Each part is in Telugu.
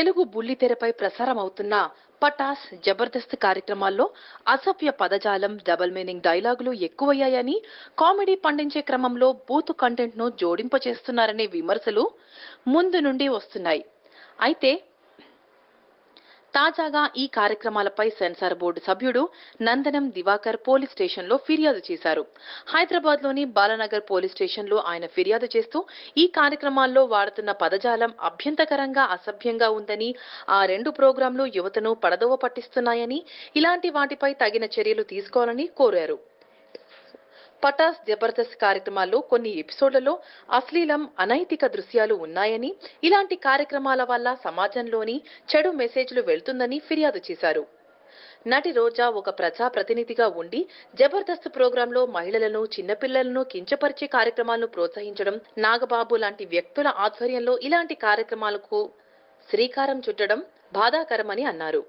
తెలుగు బుల్లితెరపై ప్రసారం అవుతున్న పటాస్ జబర్దస్త్ కార్యక్రమాల్లో అసభ్య పదజాలం డబల్ మీనింగ్ డైలాగులు ఎక్కువయ్యాయని కామెడీ పండించే క్రమంలో బూత్ కంటెంట్ను జోడింపచేస్తున్నారనే విమర్శలు ముందు నుండి వస్తున్నాయి. అయితే తాజాగా ఈ కార్యక్రమాలపై సెన్సార్ బోర్డు సభ్యుడు నందనం దివాకర్ పోలీస్ స్టేషన్లో ఫిర్యాదు చేశారు. హైదరాబాద్లోని బాలనగర్ పోలీస్ స్టేషన్లో ఆయన ఫిర్యాదు చేస్తూ ఈ కార్యక్రమాల్లో వాడుతున్న పదజాలం అభ్యంతకరంగా అసభ్యంగా ఉందని ఆ రెండు ప్రోగ్రాంలు యువతను పడదోవ పట్టిస్తున్నాయని ఇలాంటి వాటిపై తగిన చర్యలు తీసుకోవాలని కోరారు. పటాస్ జబర్దస్త్ కార్యక్రమాల్లో కొన్ని ఎపిసోడ్లలో అశ్లీలం అనైతిక దృశ్యాలు ఉన్నాయని ఇలాంటి కార్యక్రమాల వల్ల సమాజంలోని చెడు మెసేజ్లు వెళ్తుందని ఫిర్యాదు చేశారు. నటి రోజా ఒక ప్రజా ప్రతినిధిగా ఉండి జబర్దస్త్ ప్రోగ్రాంలో మహిళలను చిన్నపిల్లలను కించపరిచే కార్యక్రమాలను ప్రోత్సహించడం నాగబాబు లాంటి వ్యక్తుల ఆధ్వర్యంలో ఇలాంటి కార్యక్రమాలకు శ్రీకారం చుట్టడం బాధాకరమని అన్నారు.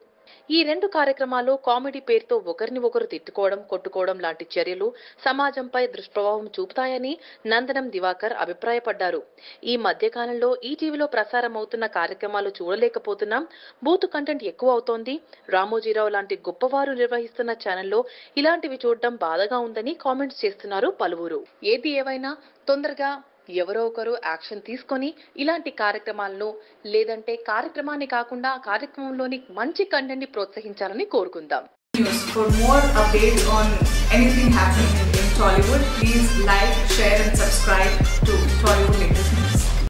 ఈ రెండు కార్యక్రమాలు కామెడీ పేరుతో ఒకరిని ఒకరు తిట్టుకోవడం కొట్టుకోవడం లాంటి చర్యలు సమాజంపై దుష్ప్రభావం చూపుతాయని నందనం దివాకర్ అభిప్రాయపడ్డారు. ఈ మధ్యకాలంలో ఈటీవీలో ప్రసారం అవుతున్న కార్యక్రమాలు చూడలేకపోతున్నాం. బూత్ కంటెంట్ ఎక్కువ అవుతోంది రామోజీరావు లాంటి గొప్పవారు నిర్వహిస్తున్న ఛానల్లో ఇలాంటివి చూడడం బాధగా ఉందని కామెంట్స్ చేస్తున్నారు పలువురు. ఏది ఏవైనా తొందరగా ఎవరో ఒకరు యాక్షన్ తీసుకొని ఇలాంటి కార్యక్రమాలను లేదంటే కార్యక్రమాన్ని కాకుండా కార్యక్రమంలోని మంచి కంటెంట్ని ప్రోత్సహించాలని కోరుకుందాం. Bollywood, please like, share and